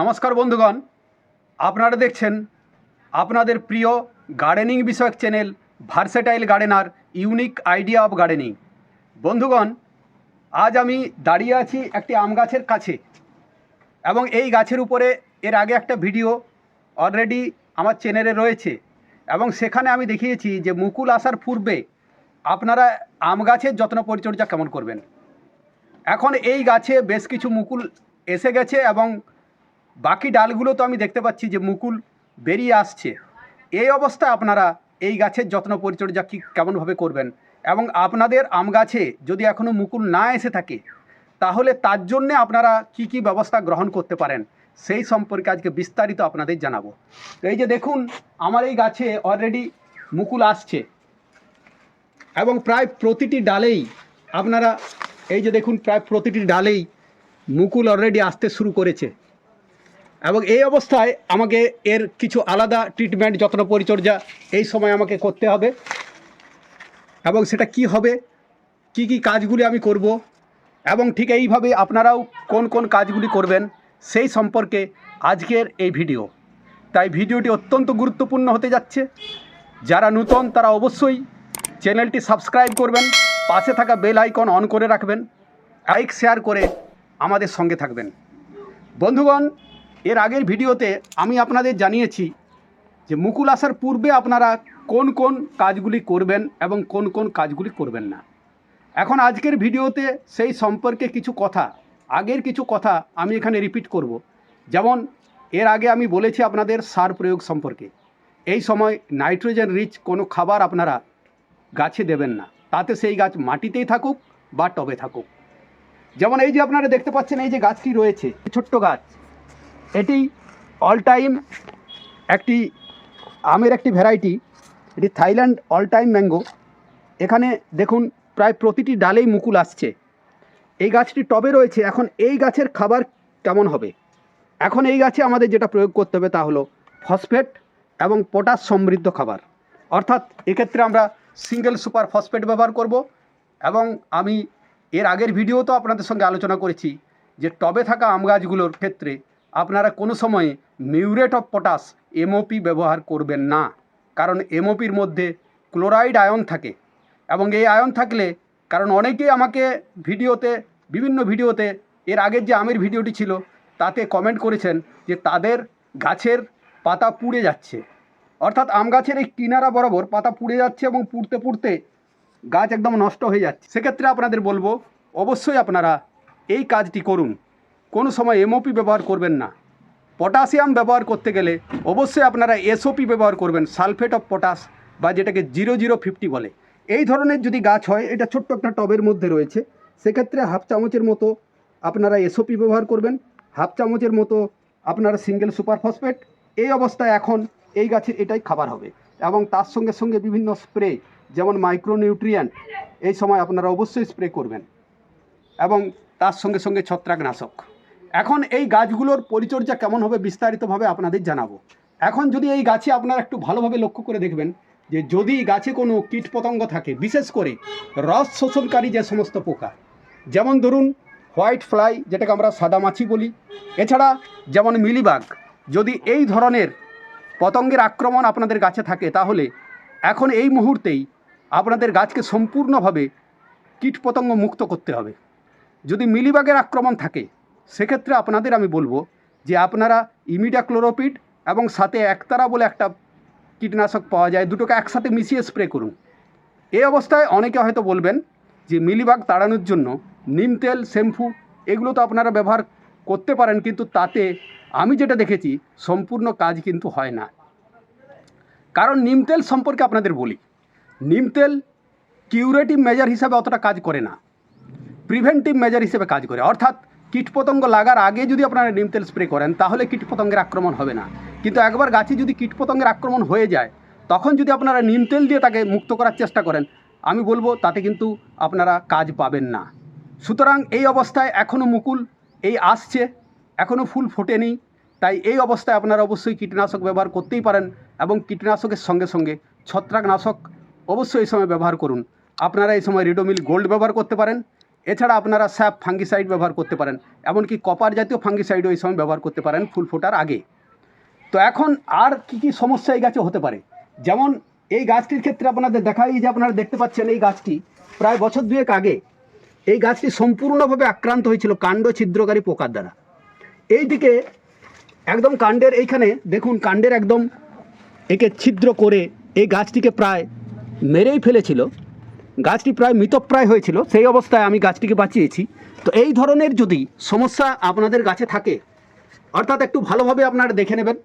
নমস্কার বন্ধুগণ। আপনারা দেখছেন আপনাদের প্রিয় গার্ডেনিং বিষয়ক channel versatile gardener unique idea of gardening. বন্ধুগণ, আজ আমি দাঁড়িয়ে আছি একটি আম গাছের কাছে এবং এই গাছের উপরে এর আগে একটা ভিডিও অলরেডি আমার চ্যানেলে রয়েছে এবং সেখানে আমি দেখিয়েছি যে মুকুল আসার পূর্বে আপনারা আম গাছের যত্ন পরিচর্যা কেমন করবেন। এখন এই গাছে বেশ কিছু মুকুল এসে গেছে এবং বাকি ডালগুলো তো আমি দেখতে পাচ্ছি যে মুকুল বেরিয়ে আসছে। এই অবস্থা আপনারা এই গাছের যত্ন পরিচর্যা কী কেমনভাবে করবেন? এবং আপনাদের আম গাছে যদি এখনও মুকুল না এসে থাকে, তাহলে তার জন্যে আপনারা কি কি ব্যবস্থা গ্রহণ করতে পারেন? সেই সম্পর্কে আজকে বিস্তারিত আপনাদের জানাব। তো এই যে দেখুন, আমার এই গাছে অলরেডি মুকুল আসছে। এবং প্রায় প্রতিটি ডালেই আপনারা এই যে দেখুন, প্রায় প্রতিটি ডালেই মুকুল অলরেডি আসতে শুরু করেছে। এবং এই অবস্থায় আমাকে এর কিছু আলাদা ট্রিটমেন্ট যত্ন পরিচর্যা এই সময় আমাকে করতে হবে। এবং সেটা কি হবে? কি কি কাজগুলি আমি করব? এবং ঠিক এইভাবে আপনারাও কোন কোন কাজগুলি করবেন সেই সম্পর্কে আজকের এই ভিডিও তাই ভিডিওটি অত্যন্ত গুরুত্বপূর্ণ হতে যাচ্ছে। যারা নূতন, তারা অবশ্যই চ্যানেলটি সাবস্ক্রাইব করবেন, পাশে থাকা বেল আইকন অন করে রাখবেন লাইক শেয়ার করে আমাদের সঙ্গে থাকবেন। বন্ধুগণ এর আগের ভিডিওতে আমি আপনাদের জানিয়েছি যে মুকুল আসার পূর্বে আপনারা কোন কোন কাজগুলি করবেন এবং কোন কোন কাজগুলি করবেন না। এখন আজকের ভিডিওতে সেই সম্পর্কে কিছু কথা, আগের কিছু কথা আমি এখানে রিপিট করব। যেমন, এর আগে আমি বলেছি আপনাদের সার প্রয়োগ সম্পর্কে। এই সময় নাইট্রোজেন রিচ কোনো খাবার আপনারা গাছে দেবেন না। তাতে সেই গাছ মাটিতেই থাকুক বা টবে থাকুক। যেমন এই যে আপনারা দেখতে পাচ্ছেন এই যে গাছটি রয়েছে, ছোট্ট গাছ। এটি অল টাইম একটি আমের একটি ভ্যারাইটি এটি থাইল্যান্ড অল টাইম ম্যাঙ্গো এখানে দেখুন প্রায় প্রতিটি ডালেই মুকুল আসছে। এই গাছটি টবে রয়েছে, এখন এই গাছের খাবার কেমন হবে? এখন এই গাছে আমাদের যেটা প্রয়োগ করতে হবে তা হলো ফসফেট এবং পটাশ সমৃদ্ধ খাবার। অর্থাৎ এক্ষেত্রে আমরা সিঙ্গেল সুপার ফসফেট ব্যবহার করব এবং আমি এর আগের ভিডিও তো আপনাদের সঙ্গে আলোচনা করেছি যে টবে থাকা আম গাছগুলোর ক্ষেত্রে আপনারা কোনো সময়ে মিউরেট অফ পটাশ এমওপি ব্যবহার করবেন না। কারণ এমওপির মধ্যে ক্লোরাইড আয়ন থাকে এবং এই আয়ন থাকলে, কারণ অনেকেই আমাকে ভিডিওতে, বিভিন্ন ভিডিওতে, এর আগের যে আমের ভিডিওটি ছিল, তাতে কমেন্ট করেছেন যে তাদের গাছের পাতা পুড়ে যাচ্ছে। অর্থাৎ আম গাছের এই কিনারা বরাবর পাতা পুড়ে যাচ্ছে এবং পুড়তে পুড়তে গাছ একদম নষ্ট হয়ে যাচ্ছে। সেক্ষেত্রে আপনাদের বলব, অবশ্যই আপনারা এই কাজটি করুন। কোনো সময় এমওপি ব্যবহার করবেন না। পটাশিয়াম ব্যবহার করতে গেলে অবশ্যই আপনারা এসওপি ব্যবহার করবেন, সালফেট অফ পটাশ বা যেটাকে জিরো জিরো ফিফটি বলে। এই ধরনের যদি গাছ হয়, এটা ছোট্ট একটা টবের মধ্যে রয়েছে, সেক্ষেত্রে হাফ চামচের মতো আপনারা এসওপি ব্যবহার করবেন, হাফ চামচের মতো আপনারা সিঙ্গেল সুপার ফসফেট। এই অবস্থায় এখন এই গাছের এটাই খাবার হবে এবং তার সঙ্গে সঙ্গে বিভিন্ন স্প্রে, যেমন মাইক্রোনিউট্রিয়েন্ট, এই সময় আপনারা অবশ্যই স্প্রে করবেন এবং তার সঙ্গে সঙ্গে ছত্রাকনাশক। এখন এই গাছগুলোর পরিচর্যা কেমন হবে বিস্তারিতভাবে আপনাদের জানাব। এখন যদি এই গাছে আপনারা একটু ভালোভাবে লক্ষ্য করে দেখবেন, যে যদি গাছে কোনো কীটপতঙ্গ থাকে, বিশেষ করে রস শোষণকারী যে সমস্ত পোকা, যেমন ধরুন হোয়াইট ফ্লাই, যেটাকে আমরা সাদা মাছি বলি, এছাড়া যেমন মিলিবাগ, যদি এই ধরনের পতঙ্গের আক্রমণ আপনাদের গাছে থাকে, তাহলে এখন এই মুহূর্তেই আপনাদের গাছকে সম্পূর্ণভাবে কীটপতঙ্গ মুক্ত করতে হবে। যদি মিলিবাগের আক্রমণ থাকে সেক্ষেত্রে আপনাদের আমি বলব যে আপনারা ইমিডাক্লোরোপিড এবং সাথে একতারা বলে একটা কীটনাশক পাওয়া যায়, দুটোকে একসাথে মিশিয়ে স্প্রে করুন। এই অবস্থায় অনেকে হয়তো বলবেন যে মিলিবাগ তাড়ানোর জন্য নিম তেল, শ্যাম্পু এগুলো তো আপনারা ব্যবহার করতে পারেন, কিন্তু তাতে আমি যেটা দেখেছি সম্পূর্ণ কাজ কিন্তু হয় না। কারণ নিম তেল সম্পর্কে আপনাদের বলি, নিম তেল কিউরেটিভ মেজার হিসাবে অতটা কাজ করে না, প্রিভেন্টিভ মেজার হিসেবে কাজ করে। অর্থাৎ কীটপতঙ্গ লাগার আগে যদি আপনারা নিম তেল স্প্রে করেন, তাহলে কীটপতঙ্গের আক্রমণ হবে না। কিন্তু একবার গাছে যদি কীটপতঙ্গের আক্রমণ হয়ে যায়, তখন যদি আপনারা নিম তেল দিয়ে তাকে মুক্ত করার চেষ্টা করেন, আমি বলব তাতে কিন্তু আপনারা কাজ পাবেন না। সুতরাং এই অবস্থায় এখনও মুকুল, এই আসছে এখনও ফুল ফোটেনি। তাই এই অবস্থায় আপনারা অবশ্যই কীটনাশক ব্যবহার করতেই পারেন এবং কীটনাশকের সঙ্গে সঙ্গে ছত্রাকনাশক অবশ্যই এই সময় ব্যবহার করুন। আপনারা এই সময় রিডোমিল গোল্ড ব্যবহার করতে পারেন। এছাড়া আপনারা স্যাপ ফাঙ্গিসাইড ব্যবহার করতে পারেন, এমনকি কপার জাতীয় ফাঙ্গিসাইডও এই সময় ব্যবহার করতে পারেন ফুল ফোটার আগে। তো এখন আর কি কি সমস্যা এই গাছে হতে পারে? যেমন এই গাছটির ক্ষেত্রে আপনাদের দেখাই যে আপনারা দেখতে পাচ্ছেন এই গাছটি, প্রায় বছর দুয়েক আগে এই গাছটি সম্পূর্ণভাবে আক্রান্ত হয়েছিল কাণ্ড ছিদ্রকারী পোকার দ্বারা। এই দিকে একদম কাণ্ডের এইখানে দেখুন, কাণ্ডের একদম একে ছিদ্র করে এই গাছটিকে প্রায় মেরেই ফেলেছিল। গাছটি প্রায় মৃতপ্রায় হয়েছিল, সেই অবস্থায় আমি গাছটিকে বাঁচিয়েছি। তো এই ধরনের যদি সমস্যা আপনাদের গাছে থাকে, অর্থাৎ একটু ভালোভাবে আপনারা দেখে নেবেন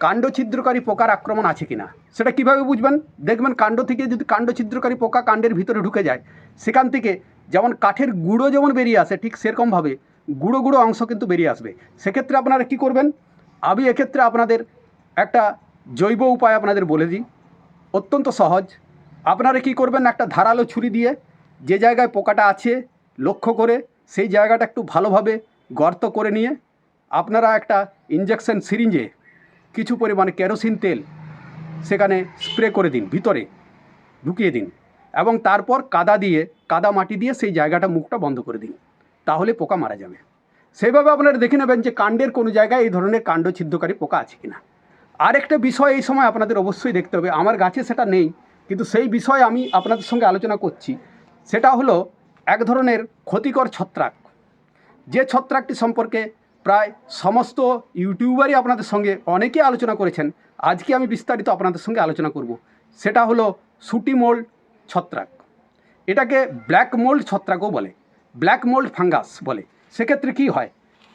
কাণ্ড ছিদ্রকারী পোকার আক্রমণ আছে কিনা, সেটা কীভাবে বুঝবেন? দেখবেন কাণ্ড থেকে যদি কাণ্ড ছিদ্রকারী পোকা কাণ্ডের ভিতরে ঢুকে যায়, সেখান থেকে যেমন কাঠের গুঁড়ো যেমন বেরিয়ে আসে, ঠিক সেরকমভাবে গুঁড়ো গুঁড়ো অংশ কিন্তু বেরিয়ে আসবে। সেক্ষেত্রে আপনারা কি করবেন? আমি এক্ষেত্রে আপনাদের একটা জৈব উপায় আপনাদের বলে দিই। অত্যন্ত সহজ। আপনারা কি করবেন একটা ধারালো ছুরি দিয়ে যে জায়গায় পোকাটা আছে লক্ষ্য করে সেই জায়গাটা একটু ভালোভাবে গর্ত করে নিয়ে আপনারা একটা ইঞ্জেকশন সিরিঞ্জে কিছু পরিমাণে কেরোসিন তেল সেখানে স্প্রে করে দিন, ভিতরে ঢুকিয়ে দিন এবং তারপর কাদা দিয়ে, কাদা মাটি দিয়ে সেই জায়গাটা মুখটা বন্ধ করে দিন, তাহলে পোকা মারা যাবে। সেইভাবে আপনারা দেখে নেবেন যে কাণ্ডের কোনো জায়গায় এই ধরনের কাণ্ড ছিদ্রকারী পোকা আছে কিনা। আরেকটা বিষয় এই সময় আপনাদের অবশ্যই দেখতে হবে, আমার গাছে সেটা নেই কিন্তু সেই বিষয়ে আমি আপনাদের সঙ্গে আলোচনা করছি। সেটা হলো এক ধরনের ক্ষতিকর ছত্রাক। যে ছত্রাকটি সম্পর্কে প্রায় সমস্ত ইউটিউবারই আপনাদের সঙ্গে অনেকে আলোচনা করেছেন। আজকে আমি বিস্তারিত আপনাদের সঙ্গে আলোচনা করব। সেটা হলো সুটি মোল্ড ছত্রাক। এটাকে ব্ল্যাক মোল্ড ছত্রাকও বলে, ব্ল্যাক মোল্ড ফাঙ্গাস বলে। সেক্ষেত্রে কি হয়?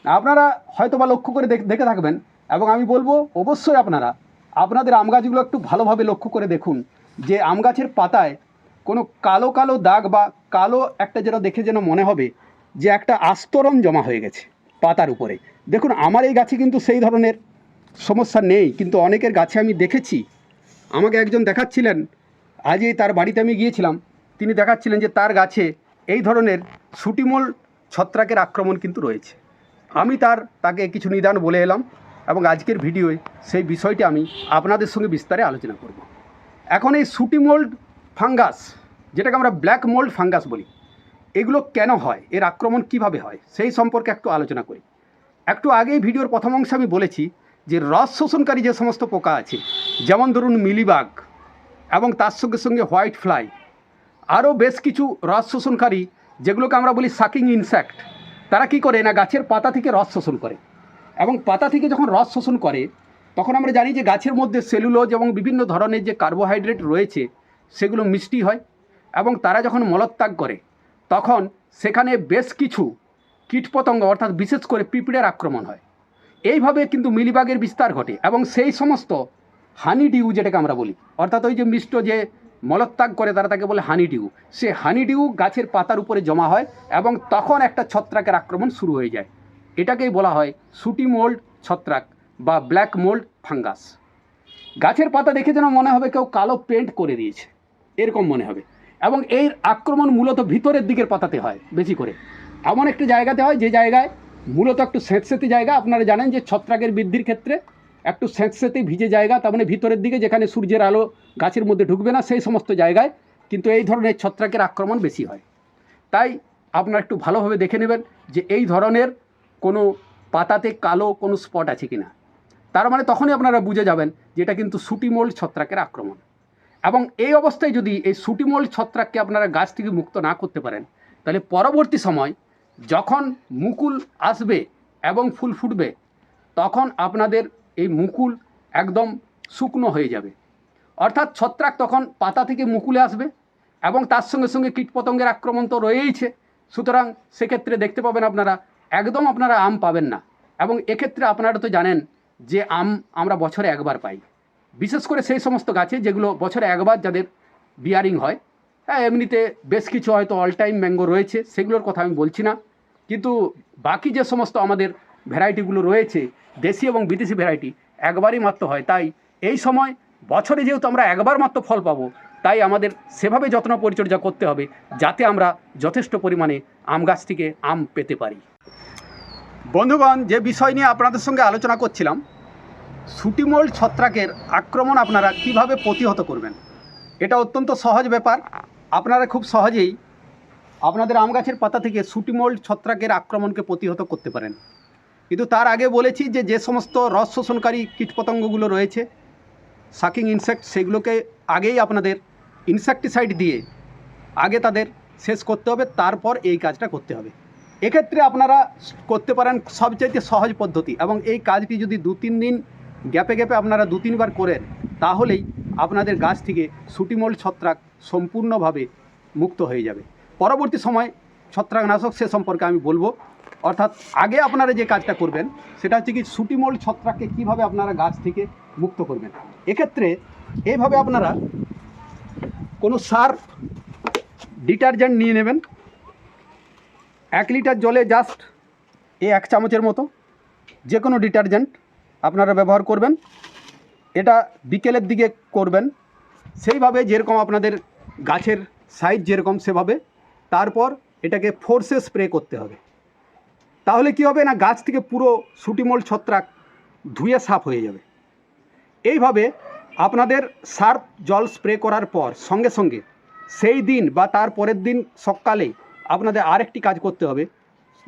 আপনারা হয়তো বা লক্ষ্য করে দেখে থাকবেন এবং আমি বলব, অবশ্যই আপনারা, আপনাদের আম গাছগুলো একটু ভালোভাবে লক্ষ্য করে দেখুন। যে আম গাছের পাতায় কোনো কালো কালো দাগ বা কালো একটা যেন দেখে যেন মনে হবে, যে একটা আস্তরণ জমা হয়ে গেছে পাতার উপরে। দেখুন, আমার এই গাছে কিন্তু সেই ধরনের সমস্যা নেই, কিন্তু অনেকের গাছে আমি দেখেছি। আমাকে একজন দেখাচ্ছিলেন, আজই তার বাড়িতে আমি গিয়েছিলাম, তিনি দেখাচ্ছিলেন যে তার গাছে এই ধরনের সুটিমল ছত্রাকের আক্রমণ কিন্তু রয়েছে। আমি তার, তাকে কিছু নিদান বলে এলাম এবং আজকের ভিডিওয়ে সেই বিষয়টি আমি আপনাদের সঙ্গে বিস্তারে আলোচনা করব। এখন এই সুটি মোল্ড ফাঙ্গাস, যেটাকে আমরা ব্ল্যাক মোল্ড ফাঙ্গাস বলি, এগুলো কেন হয়? এর আক্রমণ কীভাবে হয়? সেই সম্পর্কে একটু আলোচনা করি। একটু আগেই ভিডিওর প্রথম অংশে আমি বলেছি যে রস শোষণকারী যে সমস্ত পোকা আছে, যেমন ধরুন মিলিবাগ এবং তার সঙ্গে সঙ্গে হোয়াইট ফ্লাই, আরও বেশ কিছু রস শোষণকারী, যেগুলোকে আমরা বলি সাকিং ইনসেক্ট, তারা কি করে? না, গাছের পাতা থেকে রস শোষণ করে। এবং পাতা থেকে যখন রস শোষণ করে তখন আমরা জানি যে গাছের মধ্যে সেলুলোজ এবং বিভিন্ন ধরনের যে কার্বোহাইড্রেট রয়েছে, সেগুলো মিষ্টি হয় এবং তারা যখন মলত্যাগ করে, তখন সেখানে বেশ কিছু কীটপতঙ্গ অর্থাৎ বিশেষ করে পিঁপড়ের আক্রমণ হয়। এইভাবে কিন্তু মিলিবাগের বিস্তার ঘটে এবং সেই সমস্ত হানি ডিউ যেটাকে আমরা বলি, অর্থাৎ ওই যে মিষ্ট যে মলত্যাগ করে তারা তাকে বলে হানি ডিউ সে হানি ডিউ গাছের পাতার উপরে জমা হয় এবং তখন একটা ছত্রাকের আক্রমণ শুরু হয়ে যায়। এটাকেই বলা হয় সুটি মোল্ড ছত্রাক। বা ব্ল্যাক মোল্ড ফাঙ্গাস গাছের পাতা দেখে যেন মনে হবে কেউ কালো পেন্ট করে দিয়েছে। এরকম মনে হবে। এবং এর আক্রমণ মূলত ভিতরের দিকের পাতাতে হয়, বেশি করে। এমন একটি জায়গাতে হয় যে জায়গায় মূলত একটু স্যাঁতস্যাঁতে জায়গা। আপনারা জানেন যে ছত্রাকের বৃদ্ধির ক্ষেত্রে একটু স্যাঁতস্যাঁতে ভিজে জায়গা, তার মানে ভিতরের দিকে যেখানে সূর্যের আলো গাছের মধ্যে ঢুকবে না, সেই সমস্ত জায়গায় কিন্তু এই ধরনের ছত্রাকের আক্রমণ বেশি হয়। তাই আপনারা একটু ভালোভাবে দেখে নেবেন যে এই ধরনের কোনো পাতাতে কালো কোনো স্পট আছে কি না তার মানে তখনই আপনারা বুঝে যাবেন যে এটা কিন্তু সুটিমোল ছত্রাকের আক্রমণ। এবং এই অবস্থায় যদি এই সুটিমোল ছত্রাককে আপনারা গাছ থেকে মুক্ত না করতে পারেন, তাহলে পরবর্তী সময় যখন মুকুল আসবে এবং ফুল ফুটবে, তখন আপনাদের এই মুকুল একদম শুকনো হয়ে যাবে। অর্থাৎ ছত্রাক তখন পাতা থেকে মুকুলে আসবে এবং তার সঙ্গে সঙ্গে কীটপতঙ্গের আক্রমণ তো রয়েইছে। সুতরাং সেক্ষেত্রে দেখতে পাবেন আপনারা, একদম আপনারা আম পাবেন না। এবং এক্ষেত্রে আপনারা তো জানেন যে আম আমরা বছরে একবার পাই। বিশেষ করে সেই সমস্ত গাছে যেগুলো বছরে একবার যাদের বিয়ারিং হয় হ্যাঁ এমনিতে বেশ কিছু হয়তো অল টাইম ম্যাঙ্গো রয়েছে, সেগুলোর কথা আমি বলছি না। কিন্তু বাকি যে সমস্ত আমাদের ভ্যারাইটিগুলো রয়েছে, দেশি এবং বিদেশি ভ্যারাইটি একবারই মাত্র হয়। তাই এই সময় বছরে যেহেতু আমরা একবার মাত্র ফল পাবো, তাই আমাদের সেভাবে যত্ন পরিচর্যা করতে হবে, যাতে আমরা যথেষ্ট পরিমাণে আম গাছ থেকে আম পেতে পারি। বন্ধুগণ, যে বিষয় নিয়ে আপনাদের সঙ্গে আলোচনা করছিলাম, সুটিমোল ছত্রাকের আক্রমণ আপনারা কীভাবে প্রতিহত করবেন? এটা অত্যন্ত সহজ ব্যাপার। আপনারা খুব সহজেই আপনাদের আম গাছের পাতা থেকে সুটিমোল্ড ছত্রাকের আক্রমণকে প্রতিহত করতে পারেন। কিন্তু তার আগে বলেছি যে যে সমস্ত রস শোষণকারী কীটপতঙ্গগুলো রয়েছে সাকিং ইনসেক্ট সেগুলোকে আগেই আপনাদের ইনসেকটিসাইড দিয়ে আগে তাদের শেষ করতে হবে, তারপর এই কাজটা করতে হবে। এক্ষেত্রে আপনারা করতে পারেন সবচাইতে সহজ পদ্ধতি এবং এই কাজটি যদি দু তিন দিন গ্যাপে গ্যাপে আপনারা দু তিনবার করেন, তাহলেই আপনাদের গাছ থেকে সুটিমোল ছত্রাক সম্পূর্ণভাবে মুক্ত হয়ে যাবে। পরবর্তী সময় ছত্রাকনাশক সে সম্পর্কে আমি বলব। অর্থাৎ আগে আপনারা যে কাজটা করবেন, সেটা হচ্ছে কি সুটিমোল ছত্রাককে কীভাবে আপনারা গাছ থেকে মুক্ত করবেন। এক্ষেত্রে এইভাবে আপনারা কোনো সার ডিটারজেন্ট নিয়ে নেবেন এক লিটার জলে জাস্ট এই এক চামচের মতো যে কোনো ডিটারজেন্ট আপনারা ব্যবহার করবেন। এটা বিকেলের দিকে করবেন। সেইভাবে যেরকম আপনাদের গাছের সাইজ যেরকম সেভাবে। তারপর এটাকে ফোর্সে স্প্রে করতে হবে। তাহলে কি হবে না, গাছ থেকে পুরো সুটিমোল ছত্রাক ধুয়ে সাফ হয়ে যাবে। এইভাবে আপনাদের সার্ফ জল স্প্রে করার পর সঙ্গে সঙ্গে সেই দিন বা তার পরের দিন সকালে আপনাদের আরেকটি কাজ করতে হবে।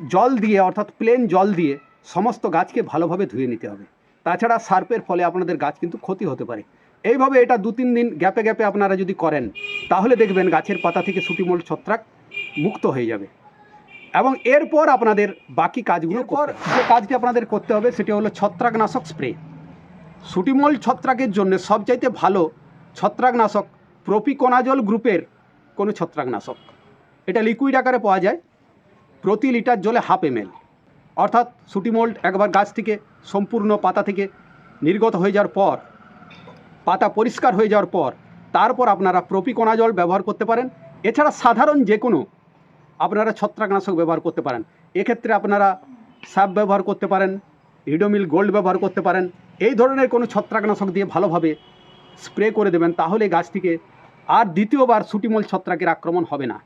জল দিয়ে অর্থাৎ প্লেন জল দিয়ে সমস্ত গাছকে ভালোভাবে ধুয়ে নিতে হবে। তাছাড়া সার্পের ফলে আপনাদের গাছ কিন্তু ক্ষতি হতে পারে। এইভাবে এটা দু তিন দিন গ্যাপে গ্যাপে আপনারা যদি করেন তাহলে দেখবেন গাছের পাতা থেকে সুটিমোল ছত্রাক মুক্ত হয়ে যাবে। এবং এরপর আপনাদের বাকি কাজগুলো পর যে কাজটি আপনাদের করতে হবে সেটি হলো ছত্রাকনাশক স্প্রে। সুটিমল ছত্রাকের জন্য সবচাইতে ভালো ছত্রাকনাশক প্রপিকোনাজল গ্রুপের কোনো ছত্রাকনাশক। এটা লিকুইড আকারে পাওয়া যায়, প্রতি লিটার জলে হাফ এম অর্থাৎ সুটিমোল্ড একবার গাছ থেকে সম্পূর্ণ পাতা থেকে নির্গত হয়ে যাওয়ার পর, পাতা পরিষ্কার হয়ে যাওয়ার পর, তারপর আপনারা প্রপিকোনাজল ব্যবহার করতে পারেন। এছাড়া সাধারণ যে কোনো আপনারা ছত্রাকনাশক ব্যবহার করতে পারেন। এক্ষেত্রে আপনারা সাপ ব্যবহার করতে পারেন রিডোমিল গোল্ড ব্যবহার করতে পারেন। এই ধরনের কোনো ছত্রাকনাশক দিয়ে ভালোভাবে স্প্রে করে দেবেন, তাহলে গাছটিকে আর দ্বিতীয়বার সুটিমল ছত্রাকের আক্রমণ হবে না।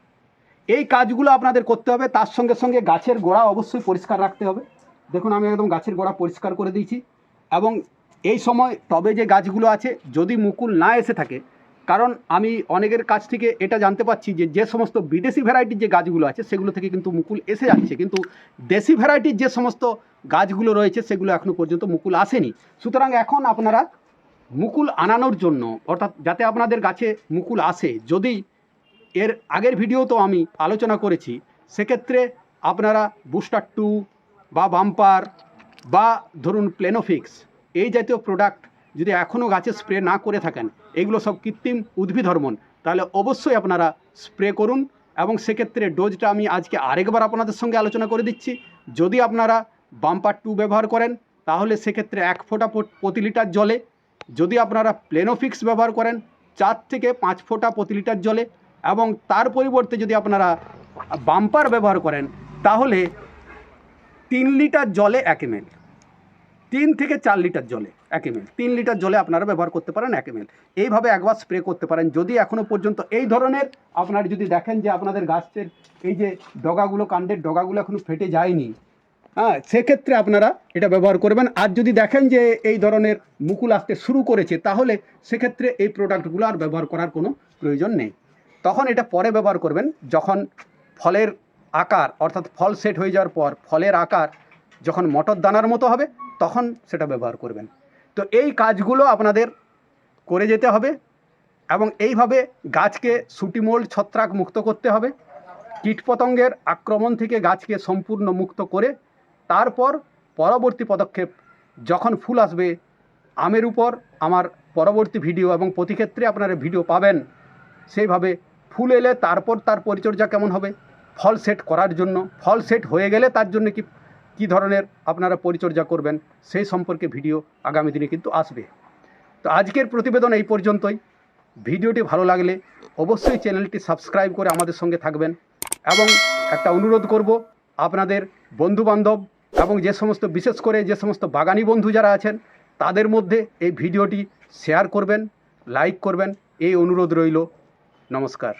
এই কাজগুলো আপনাদের করতে হবে। তার সঙ্গে সঙ্গে গাছের গোড়া অবশ্যই পরিষ্কার রাখতে হবে। দেখুন, আমি একদম গাছের গোড়া পরিষ্কার করে দিয়েছি। এবং এই সময় তবে যে গাছগুলো আছে, যদি মুকুল না এসে থাকে, কারণ আমি অনেকের কাছ থেকে এটা জানতে পারছি যে যে সমস্ত বিদেশি ভ্যারাইটির যে গাছগুলো আছে, সেগুলো থেকে কিন্তু মুকুল এসে যাচ্ছে। কিন্তু দেশি ভ্যারাইটির যে সমস্ত গাছগুলো রয়েছে, সেগুলো এখনও পর্যন্ত মুকুল আসেনি। সুতরাং এখন আপনারা মুকুল আনানোর জন্য, অর্থাৎ যাতে আপনাদের গাছে মুকুল আসে, যদি এর আগের ভিডিও তো আমি আলোচনা করেছি। সেক্ষেত্রে আপনারা বুস্টার টু বা বাম্পার বা ধরুন প্লেনোফিক্স এই জাতীয় প্রোডাক্ট যদি এখনও গাছে স্প্রে না করে থাকেন, এগুলো সব কৃত্রিম উদ্ভিদ হরমোন, তাহলে অবশ্যই আপনারা স্প্রে করুন এবং সেক্ষেত্রে ডোজটা আমি আজকে আরেকবার আপনাদের সঙ্গে আলোচনা করে দিচ্ছি। যদি আপনারা বাম্পার টু ব্যবহার করেন, তাহলে সেক্ষেত্রে এক ফোঁটা প্রতি লিটার জলে। যদি আপনারা প্লেনোফিক্স ব্যবহার করেন, চার থেকে পাঁচ ফোঁটা প্রতি লিটার জলে। এবং তার পরিবর্তে যদি আপনারা বাম্পার ব্যবহার করেন, তাহলে তিন লিটার জলে এক এম তিন থেকে চার লিটার জলে এক এম তিন লিটার জলে আপনারা ব্যবহার করতে পারেন এক এম এইভাবে একবার স্প্রে করতে পারেন। যদি এখনও পর্যন্ত এই ধরনের আপনারা যদি দেখেন যে আপনাদের গাছের এই যে ডগাগুলো, কাণ্ডের ডগাগুলো এখনও ফেটে যায়নি হ্যাঁ সেক্ষেত্রে আপনারা এটা ব্যবহার করবেন। আর যদি দেখেন যে এই ধরনের মুকুল আসতে শুরু করেছে, তাহলে সেক্ষেত্রে এই প্রোডাক্টগুলো আর ব্যবহার করার কোনো প্রয়োজন নেই। তখন এটা পরে ব্যবহার করবেন, যখন ফলের আকার, অর্থাৎ ফল সেট হয়ে যাওয়ার পর ফলের আকার যখন মটর দানার মতো হবে, তখন সেটা ব্যবহার করবেন। তো এই কাজগুলো আপনাদের করে যেতে হবে এবং এইভাবে গাছকে সুটিমোল্ড, ছত্রাক মুক্ত করতে হবে। কীটপতঙ্গের আক্রমণ থেকে গাছকে সম্পূর্ণ মুক্ত করে, তারপর পরবর্তী পদক্ষেপ, যখন ফুল আসবে, আমের উপর আমার পরবর্তী ভিডিও এবং প্রতি ক্ষেত্রে আপনারা ভিডিও পাবেন, সেইভাবে ফুল এলে তারপর তার পরিচর্যা কেমন হবে? ফল সেট করার জন্য। ফল সেট হয়ে গেলে তার জন্য কি, কী ধরনের আপনারা পরিচর্যা করবেন? সেই সম্পর্কে ভিডিও আগামী দিনে কিন্তু আসবে। তো আজকের প্রতিবেদন এই পর্যন্তই। ভিডিওটি ভালো লাগলে অবশ্যই চ্যানেলটি সাবস্ক্রাইব করে আমাদের সঙ্গে থাকবেন। এবং একটা অনুরোধ করব আপনাদের বন্ধুবান্ধব এবং যে সমস্ত, বিশেষ করে যে সমস্ত বাগানি বন্ধু যারা আছেন, তাদের মধ্যে এই ভিডিওটি শেয়ার করবেন লাইক করবেন। এই অনুরোধ রইল। নমস্কার।